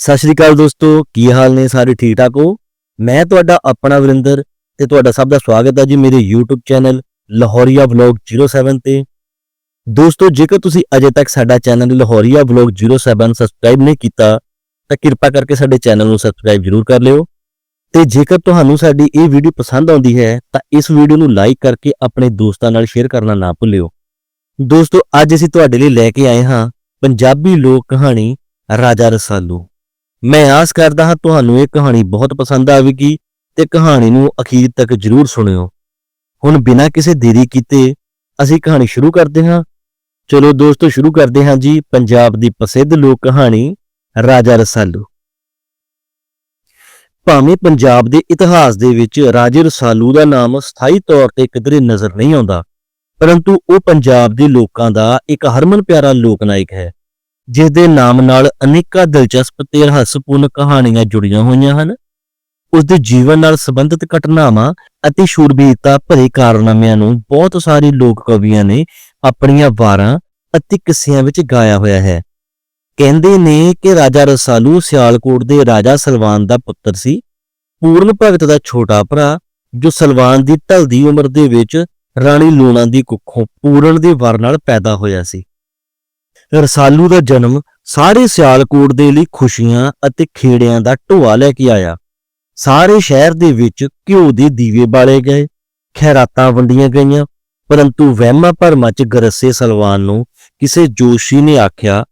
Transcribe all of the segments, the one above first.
ਸਤਿ ਸ਼੍ਰੀ ਅਕਾਲ ਦੋਸਤੋ, ਕੀ ਹਾਲ ਨੇ ਸਾਰੇ ਠੀਕ ਠਾਕ ਹੋ? ਮੈਂ ਤੁਹਾਡਾ ਆਪਣਾ ਵਰਿੰਦਰ ਤੇ ਤੁਹਾਡਾ ਸਭ ਦਾ ਸਵਾਗਤ ਹੈ ਜੀ ਮੇਰੇ YouTube ਚੈਨਲ ਲਾਹੌਰੀਆ ਵਲੌਗ 07 ਤੇ। ਦੋਸਤੋ, ਜੇਕਰ ਤੁਸੀਂ ਅਜੇ ਤੱਕ ਸਾਡਾ ਚੈਨਲ ਲਾਹੌਰੀਆ ਵਲੌਗ 07 ਸਬਸਕ੍ਰਾਈਬ ਨਹੀਂ ਕੀਤਾ, ਤਾਂ ਕਿਰਪਾ ਕਰਕੇ ਸਾਡੇ ਚੈਨਲ ਨੂੰ ਸਬਸਕ੍ਰਾਈਬ ਜ਼ਰੂਰ ਕਰ ਲਿਓ। ਤੇ ਜੇਕਰ ਤੁਹਾਨੂੰ ਸਾਡੀ ਇਹ ਵੀਡੀਓ ਪਸੰਦ ਆਉਂਦੀ ਹੈ, ਤਾਂ ਇਸ ਵੀਡੀਓ ਨੂੰ ਲਾਈਕ ਕਰਕੇ ਆਪਣੇ ਦੋਸਤਾਂ ਨਾਲ ਸ਼ੇਅਰ ਕਰਨਾ ਨਾ ਭੁੱਲਿਓ। ਦੋਸਤੋ, ਅੱਜ ਅਸੀਂ ਤੁਹਾਡੇ ਲਈ ਲੈ ਕੇ ਆਏ ਹਾਂ ਪੰਜਾਬੀ ਲੋਕ ਕਹਾਣੀ ਰਾਜਾ ਰਸਾਲੂ। ਮੈਂ ਆਸ ਕਰਦਾ ਹਾਂ ਤੁਹਾਨੂੰ ਇਹ ਕਹਾਣੀ ਬਹੁਤ ਪਸੰਦ ਆਵੇਗੀ ਤੇ ਕਹਾਣੀ ਨੂੰ ਅਖੀਰ ਤੱਕ ਜਰੂਰ ਸੁਣਿਓ। ਹੁਣ ਬਿਨਾਂ ਕਿਸੇ ਦੇਰੀ ਕੀਤੇ ਅਸੀਂ ਕਹਾਣੀ ਸ਼ੁਰੂ ਕਰਦੇ ਹਾਂ। ਚਲੋ ਦੋਸਤੋ, ਸ਼ੁਰੂ ਕਰਦੇ ਹਾਂ ਜੀ ਪੰਜਾਬ ਦੀ ਪ੍ਰਸਿੱਧ ਲੋਕ ਕਹਾਣੀ, ਰਾਜਾ ਰਸਾਲੂ। ਭਾਵੇਂ ਪੰਜਾਬ ਦੇ ਇਤਿਹਾਸ ਦੇ ਵਿੱਚ ਰਾਜੇ ਰਸਾਲੂ ਦਾ ਨਾਮ ਸਥਾਈ ਤੌਰ ਤੇ ਕਿਧਰੇ ਨਜ਼ਰ ਨਹੀਂ ਆਉਂਦਾ, ਪਰੰਤੂ ਉਹ ਪੰਜਾਬ ਦੇ ਲੋਕਾਂ ਦਾ ਇੱਕ ਹਰਮਨ ਪਿਆਰਾ ਲੋਕ ਨਾਇਕ ਹੈ। ਜਿਸ ਦੇ ਨਾਮ ਨਾਲ ਅਨੇਕਾਂ ਦਿਲਚਸਪ ਤੇ ਰਹੱਸਪੂਰਨ ਕਹਾਣੀਆਂ ਜੁੜੀਆਂ ਹੋਈਆਂ ਹਨ। ਉਸ ਦੇ ਜੀਵਨ ਨਾਲ ਸੰਬੰਧਿਤ ਘਟਨਾਵਾਂ ਅਤੇ ਸ਼ੂਰਬੀਰਤਾ ਭਰੇ ਕਾਰਨਾਮਿਆਂ ਨੂੰ ਬਹੁਤ ਸਾਰੇ ਲੋਕ ਕਵੀਆਂ ਨੇ ਆਪਣੀਆਂ ਵਾਰਾਂ ਅਤੇ ਕਿੱਸਿਆਂ ਵਿੱਚ ਗਾਇਆ ਹੋਇਆ ਹੈ। ਕਹਿੰਦੇ ਨੇ ਕਿ ਰਾਜਾ ਰਸਾਲੂ ਸਿਆਲਕੋਟ ਦੇ ਰਾਜਾ ਸਲਵਾਨ ਦਾ ਪੁੱਤਰ ਸੀ। ਪੂਰਨ ਭਗਤ ਦਾ ਛੋਟਾ ਭਰਾ, ਜੋ ਸਲਵਾਨ ਦੀ ਢਲਦੀ ਉਮਰ ਦੇ ਵਿੱਚ ਰਾਣੀ ਲੂਣਾ ਦੀ ਕੁੱਖੋਂ ਪੂਰਨ ਦੇ ਵਰ ਨਾਲ ਪੈਦਾ ਹੋਇਆ ਸੀ। ਰਸਾਲੂ ਦਾ ਜਨਮ ਸਾਰੇ ਸਿਆਲਕੋਟ ਦੇ ਲਈ ਖੁਸ਼ੀਆਂ ਅਤੇ ਖੇੜਿਆਂ ਦਾ ਢੋਆ ਲੈ ਕੇ ਆਇਆ ਸਾਰੇ ਸ਼ਹਿਰ ਦੇ ਵਿੱਚ ਘਿਓ ਦੇ ਦੀਵੇ ਬਾਲੇ ਗਏ ਖੈਰਾਤਾਂ ਵੰਡੀਆਂ ਗਈਆਂ ਪਰੰਤੂ ਵਹਿਮਾਂ ਭਰਮਾਂ ਚ ਗਰਸੇ ਸਲਵਾਨ ਨੂੰ ਕਿਸੇ ਜੋਸ਼ੀ ਨੇ ਆਖਿਆ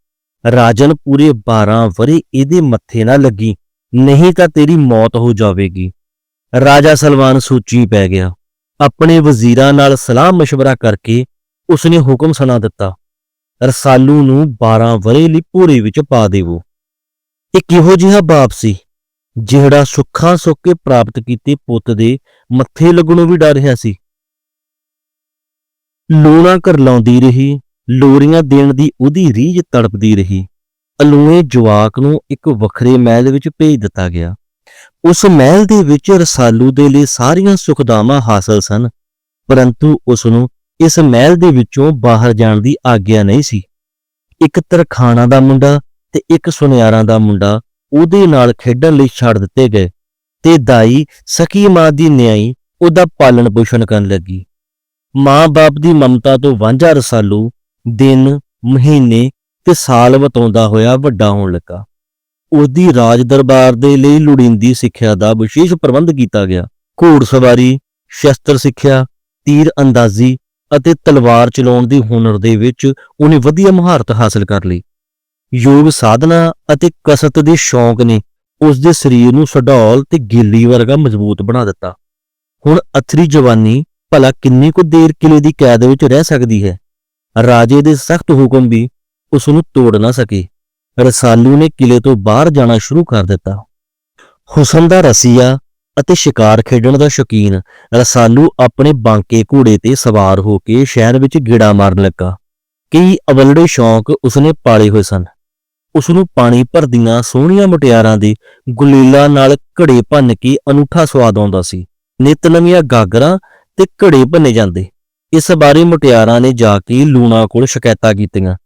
ਰਾਜਨ ਪੂਰੇ 12 ਵਰੇ ਇਹਦੇ ਮੱਥੇ ਨਾ ਲੱਗੀ ਨਹੀਂ ਤਾਂ ਤੇਰੀ ਮੌਤ ਹੋ ਜਾਵੇਗੀ ਰਾਜਾ ਸਲਵਾਨ ਸੋਚੀ ਪੈ ਗਿਆ ਆਪਣੇ ਵਜ਼ੀਰਾਂ ਨਾਲ ਸਲਾਹ مشورہ ਕਰਕੇ ਉਸਨੇ ਹੁਕਮ ਸੁਣਾ ਦਿੱਤਾ ਰਸਾਲੂ ਨੂੰ 12 ਵਰੇ ਲਈ ਭੋਰੇ ਵਿੱਚ ਪਾ ਦੇਵੋ। ਇਹ ਕਿਹੋ ਜਿਹਾ ਬਾਪ ਸੀ, ਜਿਹੜਾ ਸੁੱਖਾਂ ਸੁੱਖ ਕੇ ਪ੍ਰਾਪਤ ਕੀਤੇ ਪੁੱਤ ਦੇ ਮੱਥੇ ਲੱਗਣੋਂ ਵੀ ਡਰ ਰਿਹਾ ਸੀ। ਲੂਣਾ ਕਰ ਲਾਉਂਦੀ ਰਹੀ, ਲੋਰੀਆਂ ਦੇਣ ਦੀ ਉਹਦੀ ਰੀਝ ਤੜਪਦੀ ਰਹੀ। ਅਲੂਏ ਜਵਾਕ ਨੂੰ ਇੱਕ ਵੱਖਰੇ ਮਹਿਲ ਵਿੱਚ ਭੇਜ ਦਿੱਤਾ ਗਿਆ। ਉਸ ਮਹਿਲ ਦੇ ਵਿੱਚ ਰਸਾਲੂ ਦੇ ਲਈ ਸਾਰੀਆਂ ਸੁਖਦਾਵਾਂ ਹਾਸਲ ਸਨ, ਪਰੰਤੂ ਉਸ ਨੂੰ ਇਸ ਮਹਿਲ ਦੇ ਵਿੱਚੋਂ ਬਾਹਰ ਜਾਣ ਦੀ ਆਗਿਆ ਨਹੀਂ ਸੀ। ਇੱਕ ਤਰਖਾਣਾ ਦਾ ਮੁੰਡਾ ਤੇ ਇੱਕ ਸੁਨਿਆਰਾਂ ਦਾ ਮੁੰਡਾ ਉਹਦੇ ਨਾਲ ਖੇਡਣ ਲਈ ਛੱਡ ਦਿੱਤੇ ਗਏ ਤੇ ਦਾਈ ਸਕੀ ਮਾਂ ਦੀ ਨਿਆਈ ਉਹਦਾ ਪਾਲਣ ਪੋਸ਼ਣ ਕਰਨ ਲੱਗੀ। ਮਾਂ-ਬਾਪ ਦੀ ਮਮਤਾ ਤੋਂ ਵਾਂਝਾ ਰਸਾਲੂ ਦਿਨ, ਮਹੀਨੇ ਤੇ ਸਾਲ ਵਤਾਉਂਦਾ ਹੋਇਆ ਵੱਡਾ ਹੋਣ ਲੱਗਾ। ਉਹਦੀ ਰਾਜ ਦਰਬਾਰ ਦੇ ਲਈ ਲੋੜੀਂਦੀ ਸਿੱਖਿਆ ਦਾ ਵਿਸ਼ੇਸ਼ ਪ੍ਰਬੰਧ ਕੀਤਾ ਗਿਆ। ਘੋੜ ਸਵਾਰੀ, ਸ਼ਸਤਰ ਸਿੱਖਿਆ, ਤੀਰ ਅੰਦਾਜ਼ੀ ਅਤੇ ਤਲਵਾਰ ਚਲਾਉਣ ਦੀ ਹੁਨਰ ਦੇ ਵਿੱਚ ਉਹਨੇ ਵਧੀਆ ਮਹਾਰਤ ਹਾਸਲ ਕਰ ਲਈ। ਯੋਗ ਸਾਧਨਾ ਅਤੇ ਕਸਰਤ ਦੇ ਸ਼ੌਂਕ ਨੇ ਉਸ ਦੇ ਸਰੀਰ ਨੂੰ ਸਡੌਲ ਤੇ ਗਿੱਲੀ ਵਰਗਾ ਮਜ਼ਬੂਤ ਬਣਾ ਦਿੱਤਾ। ਹੁਣ ਅਥਰੀ ਜਵਾਨੀ ਭਲਾ ਕਿੰਨੀ ਕੁ ਦੇਰ ਕਿਲੇ ਦੀ ਕੈਦ ਵਿੱਚ ਰਹਿ ਸਕਦੀ ਹੈ? ਰਾਜੇ ਦੇ ਸਖਤ ਹੁਕਮ ਵੀ ਉਸ ਨੂੰ ਤੋੜ ਨਾ ਸਕੇ। ਰਸਾਲੂ ਨੇ ਕਿਲੇ ਤੋਂ ਬਾਹਰ ਜਾਣਾ ਸ਼ੁਰੂ ਕਰ ਦਿੱਤਾ। ਹੁਸਨ ਦਾ ਰਸੀਆ ਅਤੇ ਸ਼ਿਕਾਰ ਖੇਡਣ ਦਾ ਸ਼ੌਕੀਨ ਰਸਾਲੂ ਆਪਣੇ ਬਾਂਕੇ ਘੋੜੇ ਤੇ ਸਵਾਰ ਹੋ ਕੇ ਸ਼ਹਿਰ ਵਿੱਚ ਗੇੜਾ ਮਾਰਨ ਲੱਗਾ। ਕਈ ਅਵਲੜੇ ਸ਼ੌਂਕ ਉਸਨੇ ਪਾਲੇ ਹੋਏ ਸਨ। ਉਸ ਨੂੰ ਪਾਣੀ ਭਰਦੀਆਂ ਸੋਹਣੀਆਂ ਮੁਟਿਆਰਾਂ ਦੇ ਗੁਲੀਲਾ ਨਾਲ ਘੜੇ ਭੰਨ ਕੇ ਅਨੂਠਾ ਸਵਾਦ ਆਉਂਦਾ ਸੀ। ਨਿਤ ਨਵੀਆਂ ਗਾਗਰਾਂ ਤੇ ਘੜੇ ਭੰਨੇ ਜਾਂਦੇ। ਇਸ ਬਾਰੇ ਮੁਟਿਆਰਾਂ ਨੇ ਜਾ ਕੇ ਲੂਣਾ ਕੋਲ ਸ਼ਿਕਾਇਤਾਂ ਕੀਤੀਆਂ।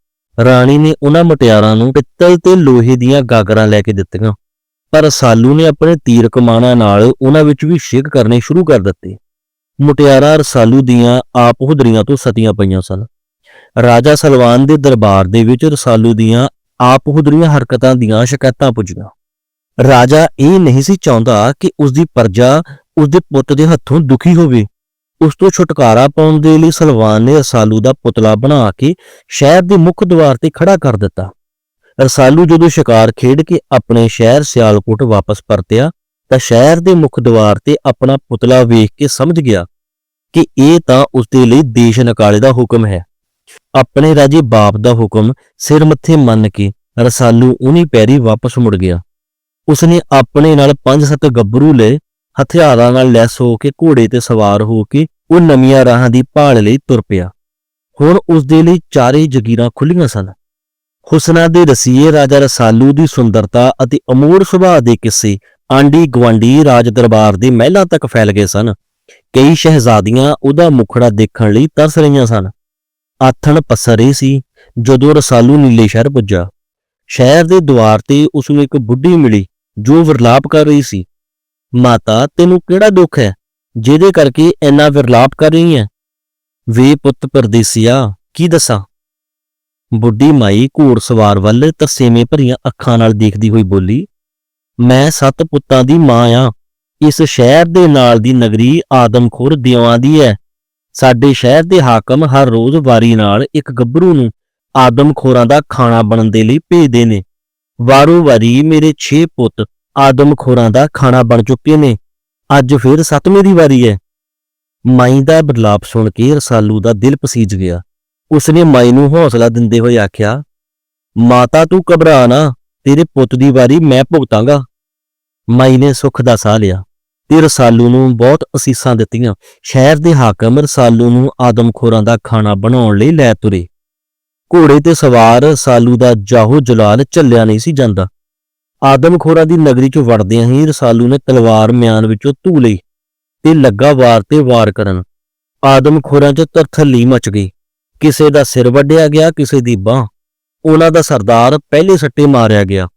ਰਾਣੀ ਨੇ ਉਹਨਾਂ ਮੁਟਿਆਰਾਂ ਨੂੰ ਪਿੱਤਲ ਤੇ ਲੋਹੇ ਦੀਆਂ ਗਾਗਰਾਂ ਲੈ ਕੇ ਦਿੱਤੀਆਂ। ਪਰ ਰਸਾਲੂ ਨੇ ਆਪਣੇ ਤੀਰ ਕਮਾਨਾਂ ਨਾਲ ਉਹਨਾਂ ਵਿੱਚ ਵੀ ਛੇਕ ਕਰਨੇ ਸ਼ੁਰੂ ਕਰ ਦਿੱਤੇ। ਮੁਟਿਆਰਾਂ ਰਸਾਲੂ ਦੀਆਂ ਆਪ ਹੁਦਰੀਆਂ ਤੋਂ ਸਤੀਆਂ ਪਈਆਂ ਸਨ। ਰਾਜਾ ਸਲਵਾਨ ਦੇ ਦਰਬਾਰ ਦੇ ਵਿੱਚ ਰਸਾਲੂ ਦੀਆਂ ਆਪ ਹੁਦਰੀਆਂ ਹਰਕਤਾਂ ਦੀਆਂ ਸ਼ਿਕਾਇਤਾਂ ਪੁੱਜੀਆਂ। ਰਾਜਾ ਇਹ ਨਹੀਂ ਸੀ ਚਾਹੁੰਦਾ ਕਿ ਉਸ ਦੀ ਪ੍ਰਜਾ ਉਸ ਦੇ ਪੁੱਤ ਦੇ ਹੱਥੋਂ ਦੁਖੀ ਹੋਵੇ। ਉਸ ਤੋਂ ਛੁਟਕਾਰਾ ਪਾਉਣ ਦੇ ਲਈ ਸਲਵਾਨ ਨੇ ਰਸਾਲੂ ਦਾ ਪੁਤਲਾ ਬਣਾ ਕੇ ਸ਼ਹਿਰ ਦੇ ਮੁੱਖ ਦੁਆਰ ਤੇ ਖੜਾ ਕਰ ਦਿੱਤਾ। ਰਸਾਲੂ ਜਦੋਂ ਸ਼ਿਕਾਰ ਖੇਡ ਕੇ ਆਪਣੇ ਸ਼ਹਿਰ ਸਿਆਲਕੋਟ ਵਾਪਸ ਪਰਤਿਆ ਤਾਂ ਸ਼ਹਿਰ ਦੇ ਮੁੱਖ ਦੁਆਰ ਤੇ ਆਪਣਾ ਪੁਤਲਾ ਵੇਖ ਕੇ ਸਮਝ ਗਿਆ ਕਿ ਇਹ ਤਾਂ ਉਸ ਦੇ ਲਈ ਦੇਸ਼ ਨਕਾਲੇ ਦਾ ਹੁਕਮ ਹੈ। ਆਪਣੇ ਰਾਜੇ ਬਾਪ ਦਾ ਹੁਕਮ ਸਿਰ ਮੱਥੇ ਮੰਨ ਕੇ ਰਸਾਲੂ ਉਨੀ ਪੈਰੀ ਵਾਪਸ ਮੁੜ ਗਿਆ। ਉਸਨੇ ਆਪਣੇ ਨਾਲ ਪੰਜ ਸੱਤ ਗੱਭਰੂ ਲਏ, ਹਥਿਆਰਾਂ ਨਾਲ ਲੈਸ ਹੋ ਕੇ ਘੋੜੇ ਤੇ ਸਵਾਰ ਹੋ ਕੇ ਉਹ ਨਵੀਆਂ ਰਾਹਾਂ ਦੀ ਭਾਲ ਲਈ ਤੁਰ ਪਿਆ। ਹੁਣ ਉਸ ਦੇ ਲਈ ਚਾਰੇ ਜਗੀਰਾਂ ਖੁੱਲੀਆਂ ਸਨ। ਹੁਸਨਾ ਦੇ ਰਸੀਏ ਰਾਜਾ ਰਸਾਲੂ ਦੀ ਸੁੰਦਰਤਾ ਅਤੇ ਅਮੋੜ ਸੁਭਾਅ ਦੇ ਕਿੱਸੇ ਆਂਡੀ ਗਵਾਂਡੀ ਰਾਜ ਦਰਬਾਰ ਦੇ ਮਹਿਲਾਂ ਤੱਕ ਫੈਲ ਗਏ ਸਨ। ਕਈ ਸ਼ਹਿਜ਼ਾਦੀਆਂ ਉਹਦਾ ਮੁਖੜਾ ਦੇਖਣ ਲਈ ਤਰਸ ਰਹੀਆਂ ਸਨ। ਆਥਣ ਪਸਰੇ ਸੀ ਜਦੋਂ ਰਸਾਲੂ ਨੀਲੇ ਸ਼ਹਿਰ ਪੁੱਜਾ। ਸ਼ਹਿਰ ਦੇ ਦੁਆਰ ਤੇ ਉਸ ਨੂੰ ਇੱਕ ਬੁੱਢੀ ਮਿਲੀ ਜੋ ਵਿਰਲਾਪ ਕਰ ਰਹੀ ਸੀ। ਮਾਤਾ, ਤੈਨੂੰ ਕਿਹੜਾ ਦੁੱਖ ਹੈ? ਜਿਹਦੇ ਕਰਕੇ ਇੰਨਾ ਵਿਰਲਾਪ ਕਰ ਰਹੀ ਹੈ? ਵੇ ਪੁੱਤ ਪਰਦੇਸੀਆ, ਕੀ ਦੱਸਾਂ? ਬੁੱਢੀ ਮਾਈ ਘੋੜ ਸਵਾਰ ਵੱਲ ਤਸੇਵੇਂ ਭਰੀਆਂ ਅੱਖਾਂ ਨਾਲ ਦੇਖਦੀ ਹੋਈ ਬੋਲੀ, ਮੈਂ ਸੱਤ ਪੁੱਤਾਂ ਦੀ ਮਾਂ ਆ। ਇਸ ਸ਼ਹਿਰ ਦੇ ਨਾਲ ਦੀ ਨਗਰੀ ਆਦਮਖੋਰ ਦਿਵਾਂ ਦੀ ਹੈ ਸਾਡੇ ਸ਼ਹਿਰ ਦੇ ਹਾਕਮ ਹਰ ਰੋਜ਼ ਵਾਰੀ ਨਾਲ ਇੱਕ ਗੱਭਰੂ ਨੂੰ ਆਦਮਖੋਰਾਂ ਦਾ ਖਾਣਾ ਬਣਨ ਦੇ ਲਈ ਭੇਜਦੇ ਨੇ। ਵਾਰੋ ਵਾਰੀ ਮੇਰੇ 6 ਪੁੱਤ ਆਦਮਖੋਰਾਂ ਦਾ ਖਾਣਾ ਬਣ ਚੁੱਕੇ ਨੇ। ਅੱਜ ਫਿਰ ਸੱਤਵੀਂ ਦੀ ਵਾਰੀ ਹੈ ਮਾਈ ਦਾ ਬਦਲਾਪ ਸੁਣ ਕੇ ਰਸਾਲੂ ਦਾ ਦਿਲ ਪਸੀਜ ਗਿਆ। ਉਸਨੇ ਮਾਈ ਨੂੰ ਹੌਸਲਾ ਦਿੰਦੇ ਹੋਏ ਆਖਿਆ, ਮਾਤਾ, ਤੂੰ ਘਬਰਾ ਨਾ, ਤੇਰੇ ਪੁੱਤ ਦੀ ਵਾਰੀ ਮੈਂ ਭੁਗਤਾਂਗਾ। ਮਾਈ ਨੇ ਸੁੱਖ ਦਾ ਸਾਹ ਲਿਆ ਤੇ ਰਸਾਲੂ ਨੂੰ ਬਹੁਤ ਅਸੀਸਾਂ ਦਿੱਤੀਆਂ। ਸ਼ਹਿਰ ਦੇ ਹਾਕਮ ਰਸਾਲੂ ਨੂੰ ਆਦਮਖੋਰਾਂ ਦਾ ਖਾਣਾ ਬਣਾਉਣ ਲਈ ਲੈ ਤੁਰੇ। ਘੋੜੇ ਤੇ ਸਵਾਰ ਰਸਾਲੂ ਦਾ ਜਾਹੋ ਜਲਾਲ ਝੱਲਿਆ ਨਹੀਂ ਸੀ ਜਾਂਦਾ। ਆਦਮਖੋਰਾਂ ਦੀ ਨਗਰੀ 'ਚ ਵੜਦਿਆਂ ਹੀ ਰਸਾਲੂ ਨੇ ਤਲਵਾਰ ਮਿਆਨ ਵਿੱਚੋਂ ਧੂ ਲਈ ਤੇ ਲੱਗਾ ਵਾਰ ਤੇ ਵਾਰ ਕਰਨ। ਆਦਮਖੋਰਾਂ 'ਚ ਤਰਥੱਲੀ ਮਚ ਗਈ। ਕਿਸੇ ਦਾ ਸਿਰ ਵੱਢਿਆ ਗਿਆ, ਕਿਸੇ ਦੀ ਬਾਹ। ਉਹਨਾਂ ਦਾ ਸਰਦਾਰ ਪਹਿਲੇ ਸੱਟੇ ਮਾਰਿਆ ਗਿਆ।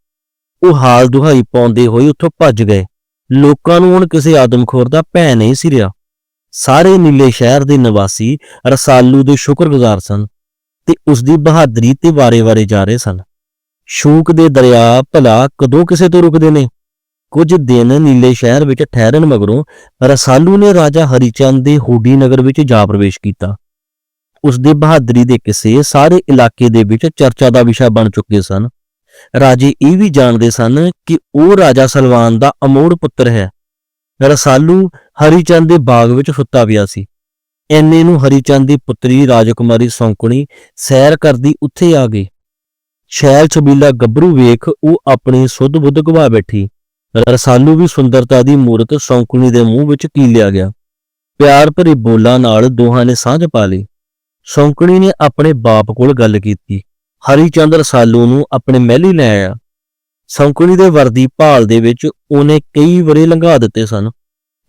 ਉਹ ਹਾਲ ਦੁਹਾਈ ਪਾਉਂਦੇ ਹੋਏ ਉੱਥੋਂ ਭੱਜ ਗਏ। ਲੋਕਾਂ ਨੂੰ ਹੁਣ ਕਿਸੇ ਆਦਮਖੋਰ ਦਾ ਭੈ ਨਹੀਂ ਸੀ ਰਿਹਾ। ਸਾਰੇ ਨੀਲੇ ਸ਼ਹਿਰ ਦੇ ਨਿਵਾਸੀ ਰਸਾਲੂ ਦੇ ਸ਼ੁਕਰਗੁਜ਼ਾਰ ਸਨ ਤੇ ਉਸ ਦੀ ਬਹਾਦਰੀ ਤੇ ਵਾਰੇ-ਵਾਰੇ ਜਾ ਰਹੇ ਸਨ। ਸ਼ੂਕ ਦੇ ਦਰਿਆ ਭਲਾ ਕਦੋਂ ਕਿਸੇ ਤੋਂ ਰੁਕਦੇ ਨੇ? ਕੁਝ ਦਿਨ ਨੀਲੇ ਸ਼ਹਿਰ ਵਿੱਚ ਠਹਿਰਨ ਮਗਰੋਂ ਰਸਾਲੂ ਨੇ ਰਾਜਾ ਹਰੀਚੰਦ ਦੇ ਹੋਡੀ ਨਗਰ ਵਿੱਚ ਜਾ ਪ੍ਰਵੇਸ਼ ਕੀਤਾ। ਉਸ ਦੇ ਬਹਾਦਰੀ ਦੇ ਕਿੱਸੇ ਸਾਰੇ ਇਲਾਕੇ ਦੇ ਵਿੱਚ ਚਰਚਾ ਦਾ ਵਿਸ਼ਾ ਬਣ ਚੁੱਕੇ ਸਨ। ਰਾਜੇ ਇਹ ਵੀ ਜਾਣਦੇ ਸਨ ਕਿ ਉਹ ਰਾਜਾ ਸਲਵਾਨ ਦਾ ਅਮੋੜ ਪੁੱਤਰ ਹੈ। ਰਸਾਲੂ ਹਰੀਚੰਦ ਦੇ ਬਾਗ ਵਿੱਚ ਸੁੱਤਾ ਪਿਆ ਸੀ। ਐਨੇ ਨੂੰ ਹਰੀਚੰਦ ਦੀ ਪੁੱਤਰੀ ਰਾਜਕੁਮਾਰੀ ਸੌਂਕਣੀ ਸੈਰ ਕਰਦੀ ਉੱਥੇ ਆ ਗਈ। ਸ਼ੈਲ ਛਬੀਲਾ ਗੱਭਰੂ ਵੇਖ ਉਹ ਆਪਣੀ ਸੁੱਧ ਬੁੱਧ ਗਵਾ ਬੈਠੀ। ਰਸਾਲੂ ਵੀ ਸੁੰਦਰਤਾ ਦੀ ਮੂਰਤ ਸੌਂਕਣੀ ਦੇ ਮੂੰਹ ਵਿੱਚ ਕੀ ਲਿਆ ਗਿਆ। ਪਿਆਰ ਭਰੇ ਬੋਲਾਂ ਨਾਲ ਦੋਹਾਂ ਨੇ ਸਾਂਝ ਪਾ ਲਈ। ਸੌਂਕਣੀ ਨੇ ਆਪਣੇ ਬਾਪ ਕੋਲ ਗੱਲ ਕੀਤੀ। ਹਰੀਚੰਦ ਰਸਾਲੂ ਨੂੰ ਆਪਣੇ ਮਹਿਲੀ ਲੈ ਆਇਆ। ਸੌਂਕਣੀ ਦੇ ਵਰਦੀ ਭਾਲ ਦੇ ਵਿੱਚ ਉਹਨੇ ਕਈ ਵਰੇ ਲੰਘਾ ਦਿੱਤੇ ਸਨ,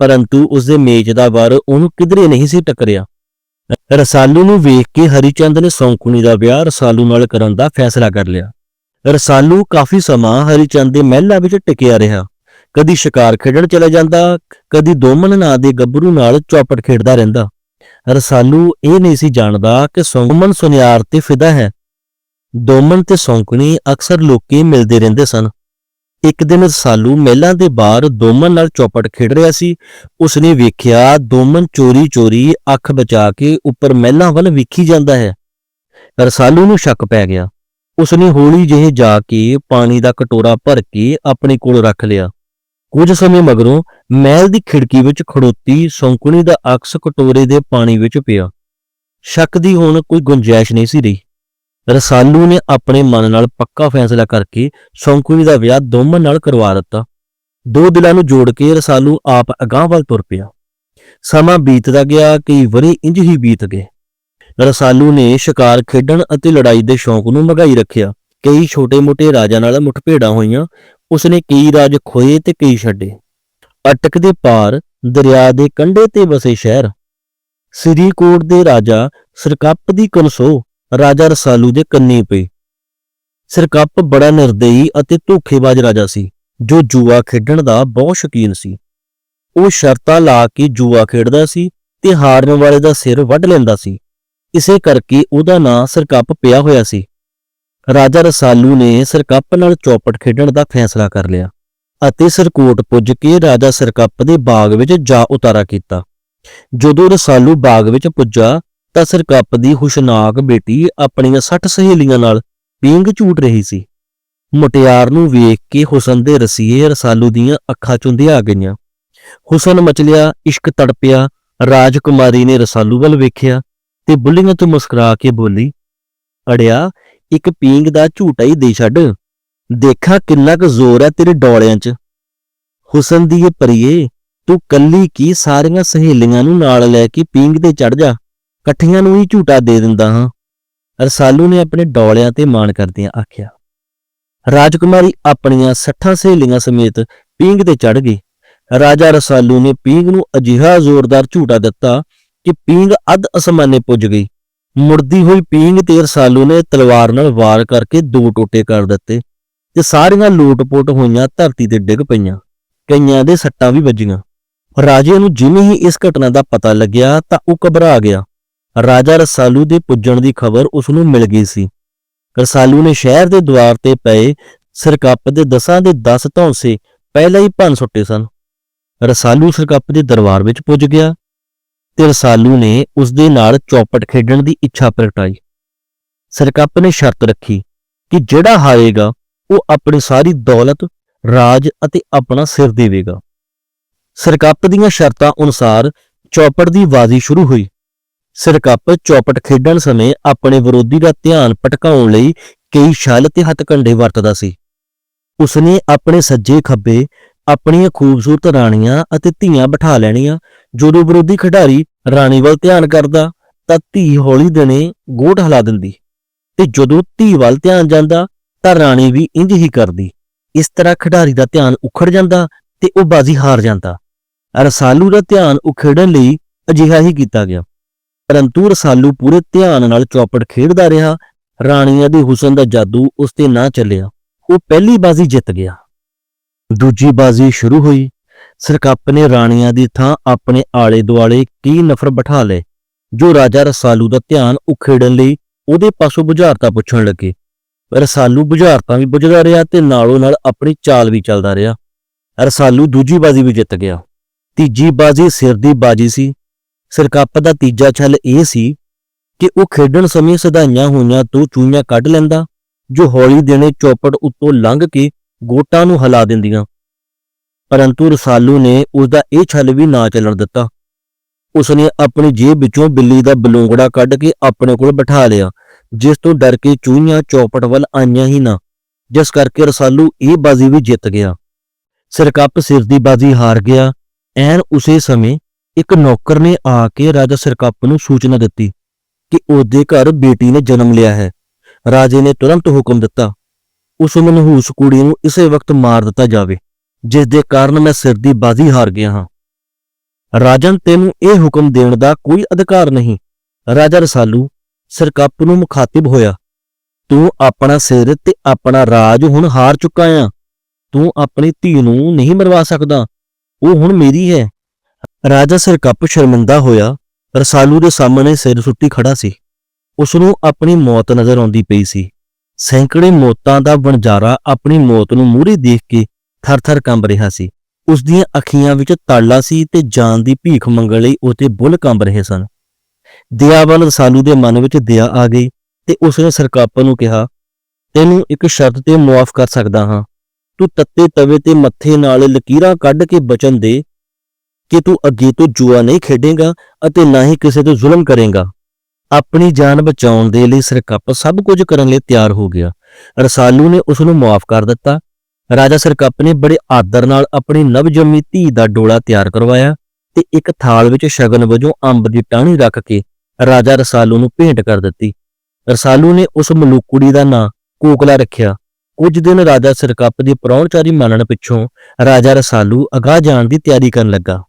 ਪਰੰਤੂ ਉਸ ਦੇ ਮੇਜ ਦਾ ਵਰ ਉਹਨੂੰ ਕਿਧਰੇ ਨਹੀਂ ਸੀ ਟਕਰਿਆ। ਰਸਾਲੂ ਨੂੰ ਵੇਖ ਕੇ ਹਰੀਚੰਦ ਨੇ ਸੌਂਕਣੀ ਦਾ ਵਿਆਹ ਰਸਾਲੂ ਨਾਲ ਕਰਨ ਦਾ ਫੈਸਲਾ ਕਰ ਲਿਆ। ਰਸਾਲੂ ਕਾਫੀ ਸਮਾਂ ਹਰੀਚੰਦ ਦੇ ਮਹਿਲਾ ਵਿੱਚ ਟਿਕਿਆ ਰਿਹਾ। ਕਦੀ ਸ਼ਿਕਾਰ ਖੇਡਣ ਚਲਾ ਜਾਂਦਾ, ਕਦੀ ਦੋਮਨ ਨਾਂ ਦੇ ਗੱਭਰੂ ਨਾਲ ਚੌਪਟ ਖੇਡਦਾ ਰਹਿੰਦਾ। ਰਸਾਲੂ ਇਹ ਨਹੀਂ ਸੀ ਜਾਣਦਾ ਕਿ ਸੌਂਕਣ ਸੁਨਿਆਰ ਤੇ ਫਿਦਾ ਹੈ। ਦੋਮਨ ਤੇ ਸੌਂਕਣੀ ਅਕਸਰ ਲੋਕੀ ਮਿਲਦੇ ਰਹਿੰਦੇ ਸਨ। ਇੱਕ ਦਿਨ ਰਸਾਲੂ ਮਹਿਲਾਂ ਦੇ ਬਾਹਰ ਦੋਮਨ ਨਾਲ ਚੌਪਟ ਖੇਡ ਰਿਹਾ ਸੀ। ਉਸਨੇ ਵੇਖਿਆ ਦੋਮਨ ਚੋਰੀ-ਚੋਰੀ ਅੱਖ ਬਚਾ ਕੇ ਉੱਪਰ ਮਹਿਲਾਂ ਵੱਲ ਵੇਖੀ ਜਾਂਦਾ ਹੈ। ਰਸਾਲੂ ਨੂੰ ਸ਼ੱਕ ਪੈ ਗਿਆ। ਉਸਨੇ ਹੌਲੀ ਜਿਹੇ ਜਾ ਕੇ ਪਾਣੀ ਦਾ ਕਟੋਰਾ ਭਰ ਕੇ ਆਪਣੇ ਕੋਲ ਰੱਖ ਲਿਆ। ਕੁਝ ਸਮੇਂ ਮਗਰੋਂ ਮਹਿਲ ਦੀ ਖਿੜਕੀ ਵਿੱਚ ਖੜੋਤੀ ਸੌਂਕਣੀ ਦਾ ਅਕਸ ਕਟੋਰੇ ਦੇ ਪਾਣੀ ਵਿੱਚ ਪਿਆ। ਸ਼ੱਕ ਦੀ ਹੁਣ ਕੋਈ ਗੁੰਜਾਇਸ਼ ਨਹੀਂ ਸੀ ਰਹੀ। ਰਸਾਲੂ ਨੇ ਆਪਣੇ ਮਨ ਨਾਲ ਪੱਕਾ ਫੈਸਲਾ ਕਰਕੇ ਸੌਂਕਣੀ ਦਾ ਵਿਆਹ ਦੋਮਨ ਨਾਲ ਕਰਵਾ ਦਿੱਤਾ। ਦੋ ਦਿਲਾਂ ਨੂੰ ਜੋੜ ਕੇ ਰਸਾਲੂ ਆਪ ਅਗਾਂਹ ਵੱਲ ਤੁਰ ਪਿਆ। ਸਮਾਂ ਬੀਤਦਾ ਗਿਆ, ਕਈ ਵਰੇ ਇੰਜ ਹੀ ਬੀਤ ਗਏ। ਰਸਾਲੂ ਨੇ ਸ਼ਿਕਾਰ ਖੇਡਣ ਅਤੇ ਲੜਾਈ ਦੇ ਸ਼ੌਂਕ ਨੂੰ ਮਗਾਈ ਰੱਖਿਆ। ਕਈ ਛੋਟੇ-ਮੋਟੇ ਰਾਜਾਂ ਨਾਲ ਮੁੱਠਭੇੜਾਂ ਹੋਈਆਂ। ਉਸਨੇ ਕਈ ਰਾਜ ਖੋਏ ਤੇ ਕਈ ਛੱਡੇ? ਅਟਕ ਦੇ ਪਾਰ, ਦਰਿਆ ਦੇ ਕੰਢੇ ਤੇ ਵਸੇ ਸ਼ਹਿਰ। ਸ੍ਰੀਕੋਟ ਦੇ ਰਾਜਾ ਸਰਕੱਪ ਦੀ ਕਨਸੋ, ਰਾਜਾ ਰਸਾਲੂ ਦੇ ਕੰਨੀ ਪਈ ਸਰਕੱਪ ਬੜਾ ਨਿਰਦਈ ਅਤੇ ਧੋਖੇਬਾਜ਼ ਰਾਜਾ ਸੀ, ਜੋ ਜੂਆ ਖੇਡਣ ਦਾ ਬਹੁਤ ਸ਼ੌਕੀਨ ਸੀ। ਉਹ ਸ਼ਰਤਾਂ ਲਾ ਕੇ ਜੂਆ ਖੇਡਦਾ ਸੀ ਤੇ ਹਾਰਨ ਵਾਲੇ ਦਾ ਸਿਰ ਵੱਢ ਲੈਂਦਾ ਸੀ। ਇਸੇ ਕਰਕੇ ਉਹਦਾ ਨਾਂ ਸਰਕੱਪ ਪਿਆ ਹੋਇਆ ਸੀ। ਰਾਜਾ ਰਸਾਲੂ ਨੇ ਸਰਕੱਪ ਨਾਲ ਚੌਪਟ ਖੇਡਣ ਦਾ ਫੈਸਲਾ ਕਰ ਲਿਆ ਅਤੇ ਸਰਕੋਟ ਪੁੱਜ ਕੇ ਰਾਜਾ ਸਰਕੱਪ ਦੇ ਬਾਗ ਵਿੱਚ ਜਾ ਉਤਾਰਾ ਕੀਤਾ। ਜਦੋਂ ਰਸਾਲੂ ਬਾਗ ਵਿੱਚ ਪੁੱਜਾ ਤਾਂ ਸਰਕੱਪ ਦੀ ਹੁਸ਼ਨਾਕ ਬੇਟੀ ਆਪਣੀਆਂ 60 ਸਹੇਲੀਆਂ ਨਾਲ ਪੀਂਗ ਝੂਟ ਰਹੀ ਸੀ। ਮੁਟਿਆਰ ਨੂੰ ਵੇਖ ਕੇ ਹੁਸਨ ਦੇ ਰਸੀਏ ਰਸਾਲੂ ਦੀਆਂ ਅੱਖਾਂ ਚੁੰਦੀਆਂ ਆ ਗਈਆਂ। ਹੁਸਨ ਮਚਲਿਆ, ਇਸ਼ਕ ਤੜਪਿਆ, ਰਾਜਕੁਮਾਰੀ ਨੇ ਰਸਾਲੂ ਵੱਲ ਵੇਖਿਆ ਤੇ ਬੁੱਲੀਆਂ ਤੋਂ ਮੁਸਕਰਾ ਕੇ ਬੋਲੀ, ਅੜਿਆ ਇੱਕ ਪੀਂਗ ਦਾ ਝੂਟਾ ਹੀ ਦੇ ਛੱਡ। ਦੇਖਾਂ ਕਿੰਨਾ ਕੁ ਜ਼ੋਰ ਹੈ ਤੇਰੇ ਡੌਲਿਆਂ 'ਚ। ਹੁਸਨ ਦੀ ਇਹ ਪਰੀਏ, ਤੂੰ ਕੱਲੀ ਕੀ ਸਾਰੀਆਂ ਸਹੇਲੀਆਂ ਨੂੰ ਨਾਲ ਲੈ ਕੇ ਪੀਂਗ ਤੇ ਚੜ ਜਾ। ਇਕੱਠੀਆਂ ਨੂੰ ਹੀ ਝੂਟਾ ਦੇ ਦਿੰਦਾ ਹਾਂ। ਰਸਾਲੂ ਨੇ ਆਪਣੇ ਡੌਲਿਆਂ ਤੇ ਮਾਣ ਕਰਦਿਆਂ ਆਖਿਆ, ਰਾਜਕੁਮਾਰੀ ਆਪਣੀਆਂ 60 ਸਹੇਲੀਆਂ ਸਮੇਤ ਪੀਂਗ ਤੇ ਚੜ ਗਈ। ਰਾਜਾ ਰਸਾਲੂ ਨੇ ਪੀਂਗ ਨੂੰ ਅਜਿਹਾ ਜ਼ੋਰਦਾਰ ਝੂਟਾ ਦਿੱਤਾ ਕਿ ਪੀਂਗ ਅੱਧ ਅਸਮਾਨੇ ਪੁੱਜ ਗਈ। ਮੁੜਦੀ ਹੋਈ ਪੀਂਗ ਤੇ ਰਸਾਲੂ ਨੇ ਤਲਵਾਰ ਨਾਲ ਵਾਰ ਕਰਕੇ ਦੋ ਟੋਟੇ ਕਰ ਦਿੱਤੇ ਤੇ ਸਾਰੀਆਂ ਲੋਟ-ਪੋਟ ਹੋਈਆਂ ਧਰਤੀ ਤੇ ਡਿੱਗ ਪਈਆਂ, ਕਈਆਂ ਦੇ ਸੱਟਾਂ ਵੀ ਵੱਜੀਆਂ। ਰਾਜੇ ਨੂੰ ਜਿਵੇਂ ਹੀ ਇਸ ਘਟਨਾ ਦਾ ਪਤਾ ਲੱਗਿਆ ਤਾਂ ਉਹ ਘਬਰਾ ਗਿਆ। ਰਾਜਾ ਰਸਾਲੂ ਦੇ ਪੁੱਜਣ ਦੀ ਖਬਰ ਉਸ ਨੂੰ ਮਿਲ ਗਈ ਸੀ। ਰਸਾਲੂ ਨੇ ਸ਼ਹਿਰ ਦੇ ਦੁਆਰ ਤੇ ਪਏ ਸਿਰਕੱਪ ਦੇ ਦਸਾਂ ਦੇ 10 ਧੌਂਸੇ ਪਹਿਲਾਂ ਹੀ ਭੰਨ ਸੁੱਟੇ ਸਨ। ਰਸਾਲੂ ਸਿਰਕੱਪ ਦੇ ਦਰਬਾਰ ਵਿੱਚ ਪੁੱਜ ਗਿਆ। ਤੇ ਰਸਾਲੂ ਨੇ ਉਸ ਦੇ ਨਾਲ ਚੌਪਟ ਖੇਡਣ ਦੀ ਇੱਛਾ ਪ੍ਰਗਟਾਈ। ਸਰਕੱਪ ਨੇ ਸ਼ਰਤ ਰੱਖੀ ਕਿ ਜਿਹੜਾ ਹਾਰੇਗਾ, ਉਹ ਆਪਣੀ ਸਾਰੀ ਦੌਲਤ, ਰਾਜ ਅਤੇ ਆਪਣਾ ਸਿਰ ਦੇਵੇਗਾ। ਸਰਕੱਪ ਦੀਆਂ ਸ਼ਰਤਾਂ ਅਨੁਸਾਰ ਚੌਪਟ ਦੀ ਬਾਜ਼ੀ ਸ਼ੁਰੂ ਹੋਈ। ਸਿਰਕੱਪ ਚੌਪਟ ਖੇਡਣ ਸਮੇਂ ਆਪਣੇ ਵਿਰੋਧੀ ਦਾ ਧਿਆਨ ਭਟਕਾਉਣ ਲਈ ਕਈ ਛਲ ਤੇ ਹੱਥਕੰਡੇ ਵਰਤਦਾ ਸੀ। ਉਸਨੇ ਆਪਣੇ ਸੱਜੇ ਖੱਬੇ ਆਪਣੀਆਂ ਖੂਬਸੂਰਤ ਰਾਣੀਆਂ ਅਤੇ ਧੀਆਂ ਬਿਠਾ ਲੈਣੀਆਂ ਜਦੋਂ ਵਿਰੋਧੀ ਖਿਡਾਰੀ ਰਾਣੀ ਵੱਲ ਧਿਆਨ ਕਰਦਾ, ਤਾਂ ਧੀ ਹੌਲੀ ਦਿਨੇ ਗੋਟ ਹਿਲਾ ਦਿੰਦੀ। ਤੇ ਜਦੋਂ ਧੀ ਵੱਲ ਧਿਆਨ ਜਾਂਦਾ, ਤਾਂ ਰਾਣੀ ਵੀ ਇੰਜ ਹੀ ਕਰਦੀ। ਇਸ ਤਰ੍ਹਾਂ ਖਿਡਾਰੀ ਦਾ ਧਿਆਨ ਉਖੜ ਜਾਂਦਾ ਤੇ ਉਹ ਬਾਜ਼ੀ ਹਾਰ ਜਾਂਦਾ। ਰਸਾਲੂ ਦਾ ਧਿਆਨ ਉਖੇੜਨ ਲਈ ਅਜਿਹਾ ਹੀ ਕੀਤਾ ਗਿਆ। ਪਰੰਤੂ ਰਸਾਲੂ ਪੂਰੇ ਧਿਆਨ ਨਾਲ ਚੌਪੜ ਖੇਡਦਾ ਰਿਹਾ। ਰਾਣੀਆਂ ਦੇ ਹੁਸਨ ਦਾ ਜਾਦੂ ਉਸ ਤੇ ਨਾ ਚੱਲਿਆ। ਉਹ ਪਹਿਲੀ ਬਾਜ਼ੀ ਜਿੱਤ ਗਿਆ। ਦੂਜੀ ਬਾਜ਼ੀ ਸ਼ੁਰੂ ਹੋਈ। ਸਿਰਕੱਪ ਨੇ ਰਾਣੀਆਂ ਦੀ ਥਾਂ ਆਪਣੇ ਆਲੇ ਦੁਆਲੇ ਕੀ ਨਫਰ ਬਿਠਾ ਲਏ? ਜੋ ਰਾਜਾ ਰਸਾਲੂ ਦਾ ਧਿਆਨ ਉਖੇੜਨ ਲਈ ਉਹਦੇ ਪਾਸੋਂ ਬੁਝਾਰਤਾ ਪੁੱਛਣ ਲੱਗੇ। ਰਸਾਲੂ ਬੁਝਾਰਤਾਂ ਵੀ ਬੁਝਦਾ ਰਿਹਾ ਤੇ ਨਾਲੋਂ ਨਾਲ ਆਪਣੀ ਚਾਲ ਵੀ ਚੱਲਦਾ ਰਿਹਾ। ਰਸਾਲੂ ਦੂਜੀ ਬਾਜ਼ੀ ਵੀ ਜਿੱਤ ਗਿਆ। ਤੀਜੀ ਬਾਜ਼ੀ ਸਿਰ ਦੀ ਬਾਜ਼ੀ ਸੀ। ਸਿਰਕੱਪ ਦਾ ਤੀਜਾ ਛਲ ਇਹ ਸੀ ਕਿ ਉਹ ਖੇਡਣ ਸਮੇਂ ਸਦਾਈਆਂ ਹੋਈਆਂ ਤੋਂ ਚੂਈਆਂ ਕੱਢ ਲੈਂਦਾ, ਜੋ ਹੌਲੀ ਦੇਣੇ ਚੌਪੜ ਉੱਤੋਂ ਲੰਘ ਕੇ ਗੋਟਾਂ ਨੂੰ ਹਿਲਾ ਦਿੰਦੀਆਂ। ਪਰੰਤੂ ਰਸਾਲੂ ਨੇ ਉਸ ਦਾ ਇਹ ਛਲ ਵੀ ਨਾ ਚੱਲਣ ਦਿੱਤਾ। ਉਸਨੇ ਆਪਣੀ ਜੇਬ ਵਿੱਚੋਂ ਬਿੱਲੀ ਦਾ ਬਲੂੰਗੜਾ ਕੱਢ ਕੇ ਆਪਣੇ ਕੋਲ ਬਿਠਾ ਲਿਆ, ਜਿਸ ਤੋਂ ਡਰ ਕੇ ਚੂਹੀਆਂ ਚੌਪਟ ਵੱਲ ਆਈਆਂ ਹੀ ਨਾ, ਜਿਸ ਕਰਕੇ ਰਸਾਲੂ ਇਹ ਬਾਜ਼ੀ ਵੀ ਜਿੱਤ ਗਿਆ। ਸਿਰਕੱਪ ਸਿਰ ਦੀ ਬਾਜ਼ੀ ਹਾਰ ਗਿਆ। ਐਨ ਉਸੇ ਸਮੇਂ ਇੱਕ ਨੌਕਰ ਨੇ ਆ ਕੇ ਰਾਜਾ ਸਿਰਕੱਪ ਨੂੰ ਸੂਚਨਾ ਦਿੱਤੀ ਕਿ ਉਹਦੇ ਘਰ ਬੇਟੀ ਨੇ ਜਨਮ ਲਿਆ ਹੈ। ਰਾਜੇ ਨੇ ਤੁਰੰਤ ਹੁਕਮ ਦਿੱਤਾ, ਉਸ ਮਨਹੂਸ ਕੁੜੀ ਨੂੰ ਇਸੇ ਵਕਤ ਮਾਰ ਦਿੱਤਾ ਜਾਵੇ। ਜਿਸ ਦੇ ਕਾਰਨ ਮੈਂ ਸਿਰ ਦੀ ਬਾਜ਼ੀ ਹਾਰ ਗਿਆ ਹਾਂ। ਰਾਜਨ ਤੈਨੂੰ ਇਹ ਹੁਕਮ ਦੇਣ ਦਾ ਕੋਈ ਅਧਿਕਾਰ ਨਹੀਂ। ਰਾਜਾ ਰਸਾਲੂ ਸਿਰਕੱਪ ਨੂੰ ਮੁਖਾਤਿਬ ਹੋਇਆ। ਤੂੰ ਆਪਣਾ ਸਿਰ ਤੇ ਆਪਣਾ ਰਾਜ ਹੁਣ ਹਾਰ ਚੁੱਕਾ ਆ। ਤੂੰ ਆਪਣੀ ਧੀ ਨੂੰ ਨਹੀਂ ਮਰਵਾ ਸਕਦਾ। ਉਹ ਹੁਣ ਮੇਰੀ ਹੈ। ਰਾਜਾ ਸਿਰਕੱਪ ਸ਼ਰਮਿੰਦਾ ਹੋਇਆ। ਰਸਾਲੂ ਦੇ ਸਾਹਮਣੇ ਸਿਰ ਸੁੱਟੀ ਖੜਾ ਸੀ। ਉਸ ਨੂੰ ਆਪਣੀ ਮੌਤ ਨਜ਼ਰ ਆਉਂਦੀ ਪਈ ਸੀ। ਸੈਂਕੜੇ ਮੌਤਾਂ ਦਾ ਵਣਜਾਰਾ ਆਪਣੀ ਮੌਤ ਨੂੰ ਮੂਹਰੇ ਦੇਖ ਕੇ ਥਰ-ਥਰ ਕੰਬ ਰਿਹਾ ਸੀ। ਉਸ ਦੀਆਂ ਅੱਖੀਆਂ ਵਿੱਚ ਤਾਲਾ ਸੀ ਤੇ ਜਾਨ ਦੀ ਭੀਖ ਮੰਗਣ ਲਈ ਉਹਦੇ ਬੁੱਲ ਕੰਬ ਰਹੇ ਸਨ। ਦਿਆਵਾਨ ਰਸਾਲੂ ਦੇ ਮਨ ਵਿੱਚ ਦਇਆ ਆ ਗਈ ਤੇ ਉਸਨੇ ਸਰਕਾਪ ਨੂੰ ਕਿਹਾ, ਤੈਨੂੰ ਇੱਕ ਸ਼ਰਤ ਤੇ ਮੁਆਫ ਕਰ ਸਕਦਾ ਹਾਂ। ਤੂੰ ਤੱਤੇ ਤਵੇ ਤੇ ਮੱਥੇ ਨਾਲ ਲਕੀਰਾਂ ਕੱਢ ਕੇ ਬਚਨ ਦੇ ਕਿ ਤੂੰ ਅੱਗੇ ਤੋਂ ਜੂਆ ਨਹੀਂ ਖੇਡੇਗਾ ਅਤੇ ਨਾ ਹੀ ਕਿਸੇ ਤੇ ਜ਼ੁਲਮ ਕਰੇਗਾ। ਆਪਣੀ ਜਾਨ ਬਚਾਉਣ ਦੇ ਲਈ ਸਰਕੱਪ ਸਭ ਕੁਝ ਕਰਨ ਲਈ ਤਿਆਰ ਹੋ ਗਿਆ। ਰਸਾਲੂ ਨੇ ਉਸ ਨੂੰ ਮੁਆਫ ਕਰ ਦਿੱਤਾ ਰਾਜਾ ਸਰਕੱਪ ਨੇ ਬੜੇ ਆਦਰ ਨਾਲ ਆਪਣੀ ਨਵਜੰਮੀ ਧੀ ਦਾ ਡੋਲਾ ਤਿਆਰ ਕਰਵਾਇਆ ਤੇ ਇੱਕ ਥਾਲ ਵਿੱਚ ਸ਼ਗਨ ਵਜੋਂ ਅੰਬ ਦੀ ਟਾਹਣੀ ਰੱਖ ਕੇ ਰਾਜਾ ਰਸਾਲੂ ਨੂੰ ਭੇਂਟ ਕਰ ਦਿੱਤੀ। ਰਸਾਲੂ ਨੇ ਉਸ ਮਲੂਕ ਦਾ ਨਾਂ ਕੋਕਲਾ ਰੱਖਿਆ। ਕੁਝ ਦਿਨ ਰਾਜਾ ਸਰਕੱਪ ਦੀ ਪ੍ਰਾਹੁਣਚਾਰੀ ਮੰਨਣ ਪਿੱਛੋਂ ਰਾਜਾ ਰਸਾਲੂ ਅਗਾਹ ਜਾਣ ਦੀ ਤਿਆਰੀ ਕਰਨ ਲੱਗਾ।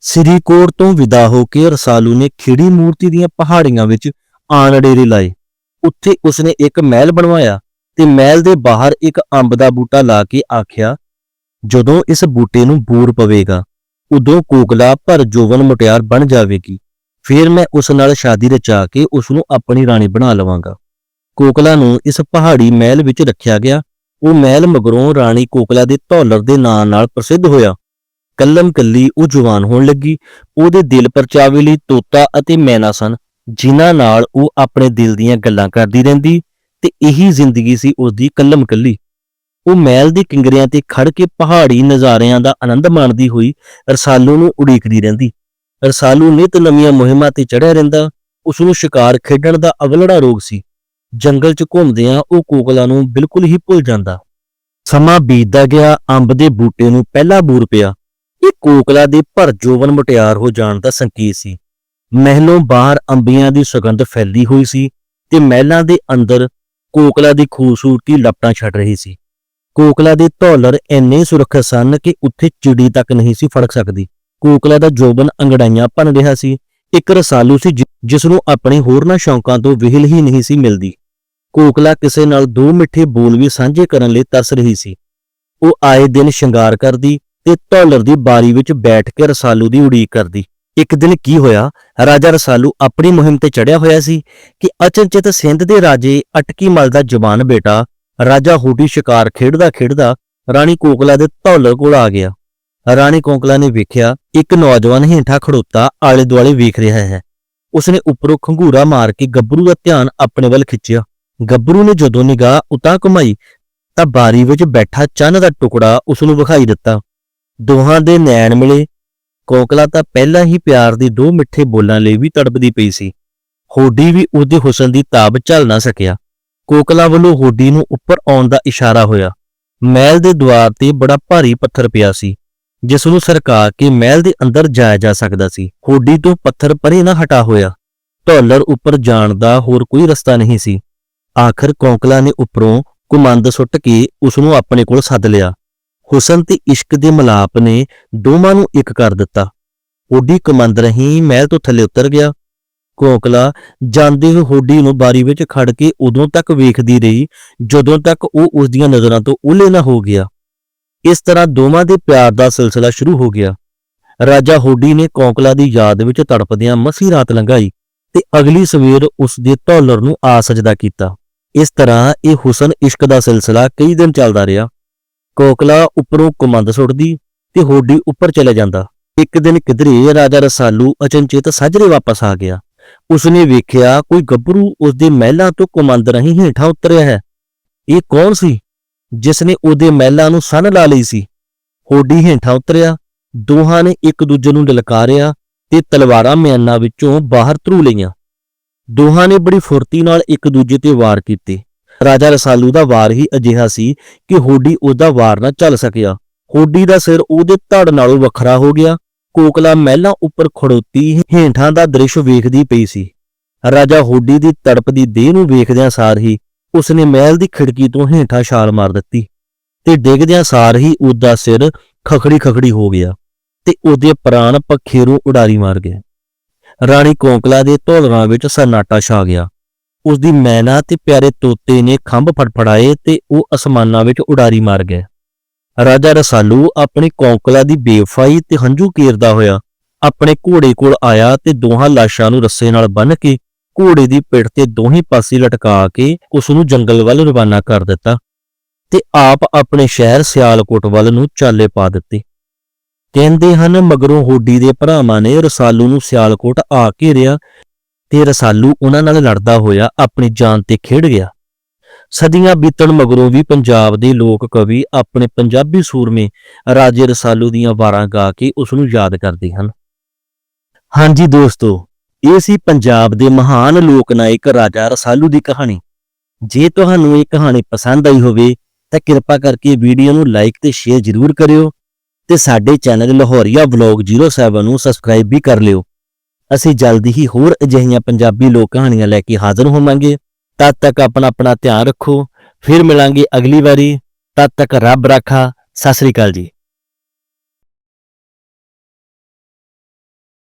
ਸ੍ਰੀ ਕੋਟ ਤੋਂ ਵਿਦਾ ਹੋ ਕੇ ਰਸਾਲੂ ਨੇ ਖਿੜੀ ਮੂਰਤੀ ਦੀਆਂ ਪਹਾੜੀਆਂ ਵਿੱਚ ਆਣ ਡੇਰੇ ਲਾਏ। ਉੱਥੇ ਉਸਨੇ ਇੱਕ ਮਹਿਲ ਬਣਵਾਇਆ ਤੇ ਮਹਿਲ ਦੇ ਬਾਹਰ ਇੱਕ ਅੰਬ ਦਾ ਬੂਟਾ ਲਾ ਕੇ ਆਖਿਆ, ਜਦੋਂ ਇਸ ਬੂਟੇ ਨੂੰ ਬੂਰ ਪਵੇਗਾ, ਉਦੋਂ ਕੋਕਲਾ ਭਰ ਜੋਵਨ ਮੁਟਿਆਰ ਬਣ ਜਾਵੇਗੀ। ਫਿਰ ਮੈਂ ਉਸ ਨਾਲ ਸ਼ਾਦੀ ਰਚਾ ਕੇ ਉਸ ਨੂੰ ਆਪਣੀ ਰਾਣੀ ਬਣਾ ਲਵਾਂਗਾ। ਕੋਕਲਾ ਨੂੰ ਇਸ ਪਹਾੜੀ ਮਹਿਲ ਵਿੱਚ ਰੱਖਿਆ ਗਿਆ। ਉਹ ਮਹਿਲ ਮਗਰੋਂ ਰਾਣੀ ਕੋਕਲਾ ਦੇ ਧੌਲਰ ਦੇ ਨਾਂ ਨਾਲ ਪ੍ਰਸਿੱਧ ਹੋਇਆ। ਕੱਲਮ ਕੱਲੀ ਉਹ ਜਵਾਨ ਹੋਣ ਲੱਗੀ। ਉਹਦੇ ਦਿਲ ਪਰਚਾਵੇ ਲਈ ਤੋਤਾ ਅਤੇ ਮੈਨਾ ਸਨ, ਜਿਨ੍ਹਾਂ ਨਾਲ ਉਹ ਆਪਣੇ ਦਿਲ ਦੀਆਂ ਗੱਲਾਂ ਕਰਦੀ ਰਹਿੰਦੀ। ਤੇ ਇਹੀ ਜ਼ਿੰਦਗੀ ਸੀ ਉਸਦੀ ਕੱਲਮ ਕੱਲੀ ਉਹ ਮਹਿਲ ਦੇ ਕਿੰਗਰਿਆਂ ਤੇ ਖੜ ਕੇ ਪਹਾੜੀ ਨਜ਼ਾਰਿਆਂ ਦਾ ਆਨੰਦ ਮਾਣਦੀ ਹੋਈ ਰਸਾਲੂ ਨੂੰ ਉਡੀਕਦੀ ਰਹਿੰਦੀ। ਰਸਾਲੂ ਨਿਤ ਨਵੀਆਂ ਮੁਹਿੰਮਾਂ ਤੇ ਚੜਿਆ ਰਹਿੰਦਾ ਉਸ ਨੂੰ ਸ਼ਿਕਾਰ ਖੇਡਣ ਦਾ ਅਵਲੜਾ ਰੋਗ ਸੀ। ਜੰਗਲ 'ਚ ਘੁੰਮਦਿਆਂ ਉਹ ਕੋਕਲਾ ਨੂੰ ਬਿਲਕੁਲ ਹੀ ਭੁੱਲ ਜਾਂਦਾ। ਸਮਾਂ ਬੀਤਦਾ ਗਿਆ, ਅੰਬ ਦੇ ਬੂਟੇ ਨੂੰ ਪਹਿਲਾ ਬੂਰ ਪਿਆ। ਇਹ ਕੋਕਲਾ ਦੇ ਭਰ ਜੋਵਨ ਮੁਟਿਆਰ ਹੋ ਜਾਣ ਦਾ ਸੰਕੇਤ ਸੀ। ਮਹਿਲੋਂ ਬਾਹਰ ਅੰਬੀਆਂ ਦੀ ਸੁਗੰਧ ਫੈਲੀ ਹੋਈ ਸੀ ਤੇ ਮਹਿਲਾਂ ਦੇ ਅੰਦਰ ਕੋਕਲਾ ਦੀ ਖੂਬਸੂਰਤੀ ਲਪਟਾਂ ਛੱਡ ਰਹੀ ਸੀ। ਕੋਕਲਾ ਦੇ ਧੌਲਰ ਇੰਨੇ ਸੁਰੱਖਿਅਤ ਸਨ ਕਿ ਉੱਥੇ ਚਿੜੀ ਤੱਕ ਨਹੀਂ ਸੀ ਫੜਕ ਸਕਦੀ। ਕੋਕਲਾ ਦਾ ਜੋਬਨ ਅੰਗੜਾਈਆਂ ਭੰਨ ਰਿਹਾ ਸੀ। ਇੱਕ ਰਸਾਲੂ ਸੀ ਜਿ- ਜਿਸ ਨੂੰ ਆਪਣੇ ਹੋਰਨਾਂ ਸ਼ੌਂਕਾਂ ਤੋਂ ਵਿਹਲ ਹੀ ਨਹੀਂ ਸੀ ਮਿਲਦੀ। ਕੋਕਲਾ ਕਿਸੇ ਨਾਲ ਦੋ ਮਿੱਠੇ ਬੋਲ ਵੀ ਸਾਂਝੇ ਕਰਨ ਲਈ ਤਰਸ ਰਹੀ ਸੀ। ਉਹ ਆਏ ਦਿਨ ਸ਼ਿੰਗਾਰ ਕਰਦੀ ਤੇ ਧੌਲਰ ਦੀ ਬਾਰੀ ਵਿੱਚ ਬੈਠ ਕੇ ਰਸਾਲੂ ਦੀ ਉਡੀਕ ਕਰਦੀ। ਇੱਕ ਦਿਨ ਕੀ ਹੋਇਆ? ਰਾਜਾ ਰਸਾਲੂ ਆਪਣੀ ਮੁਹਿੰਮ ਤੇ ਚੜਿਆ ਹੋਇਆ ਸੀ ਕਿ ਅਚਨਚਿਤ ਸਿੰਧ ਦੇ ਰਾਜੇ ਅਟਕੀ ਮਲ ਦਾ ਜਵਾਨ ਬੇਟਾ ਰਾਜਾ ਹੋਡੀ ਸ਼ਿਕਾਰ ਖੇਡਦਾ ਖੇਡਦਾ ਰਾਣੀ ਕੋਕਲਾ ਦੇ ਧੌਲ ਕੋਲ ਆ ਗਿਆ। ਰਾਣੀ ਕੋਕਲਾ ਨੇ ਵੇਖਿਆ ਇੱਕ ਨੌਜਵਾਨ ਹੇਠਾਂ ਖੜੋਤਾ ਆਲੇ ਦੁਆਲੇ ਵੇਖ ਰਿਹਾ ਹੈ। ਉਸਨੇ ਉੱਪਰੋਂ ਖੰਗੂਰਾ ਮਾਰ ਕੇ ਗੱਭਰੂ ਦਾ ਧਿਆਨ ਆਪਣੇ ਵੱਲ ਖਿੱਚਿਆ। ਗੱਭਰੂ ਨੇ ਜਦੋਂ ਨਿਗਾਹ ਉਤਾਂ ਘੁਮਾਈ ਤਾਂ ਬਾਰੀ ਵਿੱਚ ਬੈਠਾ ਚੰਨ ਦਾ ਟੁਕੜਾ ਉਸ ਨੂੰ ਵਿਖਾਈ ਦਿੱਤਾ। ਦੋਹਾਂ ਦੇ ਨੈਣ ਮਿਲੇ ਕੋਕਲਾ ਤਾਂ ਪਹਿਲਾਂ ਹੀ ਪਿਆਰ ਦੀ ਦੋ ਮਿੱਠੇ ਬੋਲਾਂ ਲਈ ਵੀ ਤੜਪਦੀ ਪਈ ਸੀ। ਹੋਡੀ ਵੀ ਉਹਦੇ ਹੁਸਨ ਦੀ ਤਾਬ ਝੱਲ ਨਾ ਸਕਿਆ। ਕੋਕਲਾ ਵੱਲੋਂ ਹੋਡੀ ਨੂੰ ਉੱਪਰ ਆਉਣ ਦਾ ਇਸ਼ਾਰਾ ਹੋਇਆ। ਮਹਿਲ ਦੇ ਦੁਆਰ ਤੇ ਬੜਾ ਭਾਰੀ ਪੱਥਰ ਪਿਆ ਸੀ, ਜਿਸ ਨੂੰ ਸਰਕਾ ਕੇ ਮਹਿਲ ਦੇ ਅੰਦਰ ਜਾਇਆ ਜਾ ਸਕਦਾ ਸੀ। ਹੋਡੀ ਤੋਂ ਪੱਥਰ ਪਰੇ ਨਾ ਹਟਾ ਹੋਇਆ। ਢੋਲਰ ਉੱਪਰ ਜਾਣ ਦਾ ਹੋਰ ਕੋਈ ਰਸਤਾ ਨਹੀਂ ਸੀ। ਆਖਰ ਕੋਕਲਾ ਨੇ ਉੱਪਰੋਂ ਕੁਮੰਦ ਸੁੱਟ ਕੇ ਉਸ ਨੂੰ ਆਪਣੇ ਕੋਲ ਸੱਦ ਲਿਆ। ਹੁਸਨ ਤੇ ਇਸ਼ਕ ਦੇ ਮਲਾਪ ਨੇ ਦੋਵਾਂ ਨੂੰ ਇੱਕ ਕਰ ਦਿੱਤਾ। ਹੋਡੀ ਕਮੰਦ ਰਹੀ ਮਹਿਲ ਤੋਂ ਥੱਲੇ ਉਤਰ ਗਿਆ। ਕੋਕਲਾ ਜਾਂਦੇ ਹੋਏ ਹੋਡੀ ਨੂੰ ਬਾਰੀ ਵਿੱਚ ਖੜ ਕੇ ਉਦੋਂ ਤੱਕ ਵੇਖਦੀ ਰਹੀ, ਜਦੋਂ ਤੱਕ ਉਹ ਉਸ ਦੀਆਂ ਨਜ਼ਰਾਂ ਤੋਂ ਓਲੇ ਨਾ ਹੋ ਗਿਆ। ਇਸ ਤਰ੍ਹਾਂ ਦੋਵਾਂ ਦੇ ਪਿਆਰ ਦਾ ਸਿਲਸਿਲਾ ਸ਼ੁਰੂ ਹੋ ਗਿਆ। ਰਾਜਾ ਹੋਡੀ ਨੇ ਕੋਕਲਾ ਦੀ ਯਾਦ ਵਿੱਚ ਤੜਪਦਿਆਂ ਮਸੀ ਰਾਤ ਲੰਘਾਈ ਤੇ ਅਗਲੀ ਸਵੇਰ ਉਸ ਦੇ ਧੌਲਰ ਨੂੰ ਆ ਸਜਦਾ ਕੀਤਾ। ਇਸ ਤਰ੍ਹਾਂ ਇਹ ਹੁਸਨ ਇਸ਼ਕ ਦਾ ਸਿਲਸਿਲਾ ਕਈ ਦਿਨ ਚੱਲਦਾ ਰਿਹਾ। ਕੋਕਲਾ ਉੱਪਰੋਂ ਕੁਮੰਦ ਸੁੱਟਦੀ ਤੇ ਹੋਡੀ ਉੱਪਰ ਚਲੇ ਜਾਂਦਾ। ਇੱਕ ਦਿਨ ਕਿਧਰੇ ਰਾਜਾ ਰਸਾਲੂ ਅਚਨਚੇਤ ਸਾਜਰੇ ਵਾਪਸ ਆ ਗਿਆ। ਉਸਨੇ ਵੇਖਿਆ ਕੋਈ ਗੱਭਰੂ ਉਸਦੇ ਮਹਿਲਾਂ ਤੋਂ ਕੁਮੰਦ ਰਹੀ ਹੇਠਾਂ ਉਤਰਿਆ ਹੈ। ਇਹ ਕੌਣ ਸੀ? ਜਿਸ ਨੇ ਉਹਦੇ ਮਹਿਲਾਂ ਨੂੰ ਸੰਨ ਲਾ ਲਈ ਸੀ। ਹੋਡੀ ਹੇਠਾਂ ਉਤਰਿਆ, ਦੋਹਾਂ ਨੇ ਇੱਕ ਦੂਜੇ ਨੂੰ ਲਲਕਾਰਿਆ ਤੇ ਤਲਵਾਰਾਂ ਮਿਆਨਾਂ ਵਿੱਚੋਂ ਬਾਹਰ ਧਰੂ ਲਈਆਂ। ਦੋਹਾਂ ਨੇ ਬੜੀ ਫੁਰਤੀ ਨਾਲ ਇੱਕ ਦੂਜੇ ਤੇ ਵਾਰ ਕੀਤੇ। ਰਾਜਾ ਰਸਾਲੂ ਦਾ ਵਾਰ ਹੀ ਅਜਿਹਾ ਸੀ ਕਿ ਹੋਡੀ ਉਹਦਾ ਵਾਰ ਨਾ ਚੱਲ ਸਕਿਆ। ਹੋਡੀ ਦਾ ਸਿਰ ਉਹਦੇ ਧੜ ਨਾਲੋਂ ਵੱਖਰਾ ਹੋ ਗਿਆ। ਕੋਕਲਾ ਮਹਿਲਾਂ ਉੱਪਰ ਖੜੋਤੀ ਹੇਠਾਂ ਦਾ ਦ੍ਰਿਸ਼ ਵੇਖਦੀ ਪਈ ਸੀ। ਰਾਜਾ ਹੋਡੀ ਦੀ ਤੜਪਦੀ ਦੇਹ ਨੂੰ ਵੇਖਦਿਆਂ ਸਾਰ ਹੀ ਉਸਨੇ ਮਹਿਲ ਦੀ ਖਿੜਕੀ ਤੋਂ ਹੇਠਾਂ ਛਾਲ ਮਾਰ ਦਿੱਤੀ ਤੇ ਡਿੱਗਦਿਆਂ ਸਾਰ ਹੀ ਉਹਦਾ ਸਿਰ ਖਖੜੀ ਖਖੜੀ ਹੋ ਗਿਆ ਤੇ ਉਹਦੇ ਪ੍ਰਾਣ ਪਖੇਰੂ ਉਡਾਰੀ ਮਾਰ ਗਏ। ਰਾਣੀ ਕੋਕਲਾ ਦੇ ਢੋਲਰਾਂ ਵਿੱਚ ਸਨਾਟਾ ਛਾ ਗਿਆ। ਉਸ ਦੀ ਮੈਨਾ ਤੇ ਪਿਆਰੇ ਤੋਤੇ ਨੇ ਖੰਭ ਫੜਫੜਾਏ ਤੇ ਉਹ ਅਸਮਾਨਾਂ ਵਿੱਚ ਉਡਾਰੀ ਮਾਰ ਗਏ। ਰਾਜਾ ਰਸਾਲੂ ਆਪਣੀ ਕੌਂਕਲਾ ਦੀ ਬੇਵਫਾਈ ਤੇ ਹੰਝੂ ਕੇਰਦਾ ਹੋਇਆ ਆਪਣੇ ਘੋੜੇ ਕੋਲ ਆਇਆ ਤੇ ਦੋਹਾਂ ਲਾਸ਼ਾਂ ਨੂੰ ਰੱਸੇ ਨਾਲ ਬੰਨ੍ਹ ਕੇ ਘੋੜੇ ਦੀ ਪਿੱਠ ਤੇ ਦੋਹੀਂ ਪਾਸੇ ਲਟਕਾ ਕੇ ਉਸ ਨੂੰ ਜੰਗਲ ਵੱਲ ਰਵਾਨਾ ਕਰ ਦਿੱਤਾ ਤੇ ਆਪ ਆਪਣੇ ਸ਼ਹਿਰ ਸਿਆਲਕੋਟ ਵੱਲ ਨੂੰ ਚਾਲੇ ਪਾ ਦਿੱਤੇ। ਕਹਿੰਦੇ ਹਨ, ਮਗਰੋਂ ਹੋਡੀ ਦੇ ਭਰਾਵਾਂ ਨੇ ਰਸਾਲੂ ਨੂੰ ਸਿਆਲਕੋਟ ਆ ਘੇਰਿਆ ਤੇ ਰਸਾਲੂ ਉਹਨਾਂ ਨਾਲ ਲੜਦਾ ਹੋਇਆ ਆਪਣੀ ਜਾਨ ਤੇ ਖੇਡ ਗਿਆ। ਸਦੀਆਂ ਬੀਤਣ ਮਗਰੋਂ ਵੀ ਪੰਜਾਬ ਦੇ ਲੋਕ ਕਵੀ ਆਪਣੇ ਪੰਜਾਬੀ ਸੂਰਮੇ ਰਾਜੇ ਰਸਾਲੂ ਦੀਆਂ ਵਾਰਾਂ ਗਾ ਕੇ ਉਸ ਨੂੰ ਯਾਦ ਕਰਦੇ ਹਨ। ਹਾਂਜੀ ਦੋਸਤੋ, ਇਹ ਸੀ ਪੰਜਾਬ ਦੇ ਮਹਾਨ ਲੋਕ ਨਾਇਕ ਰਾਜਾ ਰਸਾਲੂ ਦੀ ਕਹਾਣੀ। ਜੇ ਤੁਹਾਨੂੰ ਇਹ ਕਹਾਣੀ ਪਸੰਦ ਆਈ ਹੋਵੇ, ਤਾਂ ਕਿਰਪਾ ਕਰਕੇ ਵੀਡੀਓ ਨੂੰ ਲਾਈਕ ਤੇ ਸ਼ੇਅਰ ਜ਼ਰੂਰ ਕਰਿਓ ਤੇ ਸਾਡੇ ਚੈਨਲ ਲਾਹੌਰੀਆ ਵਲੌਗ 07 ਨੂੰ ਸਬਸਕ੍ਰਾਈਬ ਵੀ ਕਰ ਲਿਓ। ਅਸੀਂ ਜਲਦੀ ਹੀ ਹੋਰ ਅਜਿਹੀਆਂ ਪੰਜਾਬੀ ਲੋਕ ਕਹਾਣੀਆਂ ਲੈ ਕੇ ਹਾਜ਼ਰ ਹੋਵਾਂਗੇ। ਤਦ ਤੱਕ ਆਪਣਾ ਆਪਣਾ ਧਿਆਨ ਰੱਖੋ। ਫਿਰ ਮਿਲਾਂਗੇ ਅਗਲੀ ਵਾਰੀ। ਤਦ ਤੱਕ ਰੱਬ ਰਾਖਾ। ਸਤਿ ਸ੍ਰੀ ਅਕਾਲ ਜੀ।